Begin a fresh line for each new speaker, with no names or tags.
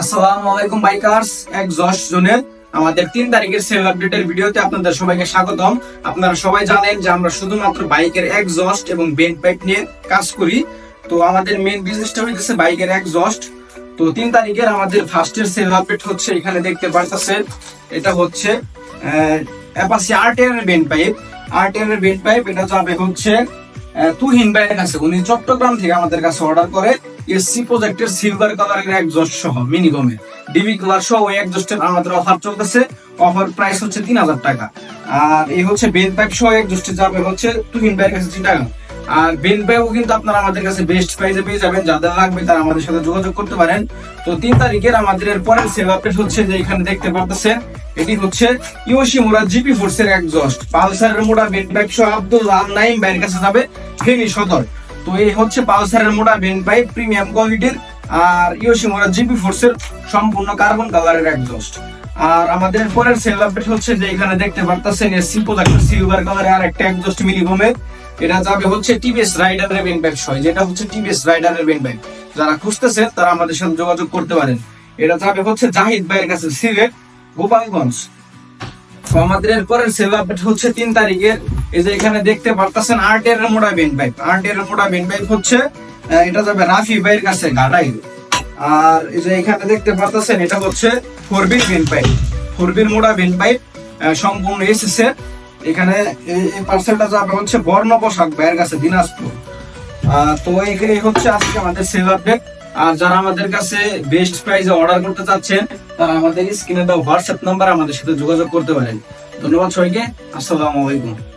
আসসালামু আলাইকুম bikers exhaust জোনের আমাদের তিন তারিখের সেল আপডেটের ভিডিওতে আপনাদের সবাইকে স্বাগতম। আপনারা সবাই জানেন যে আমরা শুধুমাত্র বাইকের একজস্ট এবং বেন্ট পাইপ নিয়ে কাজ করি। তো আমাদের মেন বিজনেসটা হইতেছে বাইকের একজস্ট তো তিন তারিখের আমাদের ফার্স্টের সেল আপডেট হচ্ছে, এখানে দেখতে পারতেছেন। এটা হচ্ছে অ্যাপাসি আরটিএন এর বেন্ট পাইপ। আরটিএন এর বেন্ট পাইপ, এটা যাবে হচ্ছে তুহিন ভাইয়ের কাছে। উনি চট্টগ্রাম থেকে আমাদের কাছে অর্ডার করে। এসসি প্রজেক্টের সিলভার কালারের একজস্ট সহ ডিবি কালার সহ ওই একজস্টের আমাদের অফার চলতেছে। অফার প্রাইস হচ্ছে তিন হাজার টাকা। আর এই হচ্ছে বেন প্যাক সহ একজস্টে যাবে হচ্ছে তুহিন ভাইয়ের কাছে টাকা। আর প্যাকও কিন্তু আপনারা আমাদের কাছে বেস্ট প্রাইসে পেয়ে যাবেন। যাদের লাগবে তারা আমাদের সাথে যোগাযোগ করতে পারেন। তো তিন তারিখের আমাদের এর সেল আপডেট হচ্ছে যে এখানে দেখতে পারতেছেন, এটি হচ্ছে ইওশি মোড়া জিপি ফোর্সের একজস্ট পালসারের মোড়া বেন প্যাক সহ আব্দুল আল নাইম ভাইয়ের কাছে যাবে সদর। তো এই হচ্ছে পালসারের মোড়া বেন পাইপ প্রিমিয়াম কোয়ালিটির আর ইওশি মোড়া জিপি ফোর্সের সম্পূর্ণ কার্বন কালারের একজস্ট আর আমাদের পরের সেল আপডেট হচ্ছে যে এখানে দেখতে পারতেছেন এসি প্রোডাক্ট সিলভার কালারে আর একটা একজস্ট মিলিগমের এটা যাবে হচ্ছে টিভিএস রাইডারের বেন পাইপ সহ যেটা হচ্ছে টিভিএস রাইডারের বেন পাইপ। যারা খুঁজতেছে, তারা আমাদের সাথে যোগাযোগ করতে পারেন। এটা যাবে হচ্ছে জাহিদ ভাইয়ের কাছে, সিলেট, গোপালগঞ্জ। আমাদের পরের সেল আপডেট হচ্ছে তিন তারিখের এই যে এখানে দেখতে পারতেছেন আর্টের মোড়া বেন পাইপ। আর্টের মোড়া বেন পাইপ হচ্ছে এটা যাবে রাফি ভাইয়ের কাছে, গাড়াই। আর এই যে এখানে দেখতে পারতেছেন, এটা হচ্ছে ফোরবিন বেন পাইপ। ফোরবিন মোড়া বেন পাইপ সম্পূর্ণ এসেছে এখানে এই- পার্সেলটা যাবে হচ্ছে বর্ণ পোশাক ভাইয়ের কাছে, দিনাজপুর। তো এই হচ্ছে আজকে আমাদের সেল আপডেট আর যারা আমাদের কাছে বেস্ট প্রাইসে অর্ডার করতে চাচ্ছেন, তারা আমাদের স্ক্রিনে দেওয়া হোয়াটসঅ্যাপ নাম্বার আমাদের সাথে যোগাযোগ করতে পারেন। ধন্যবাদ সবাইকে, আসসালামু আলাইকুম।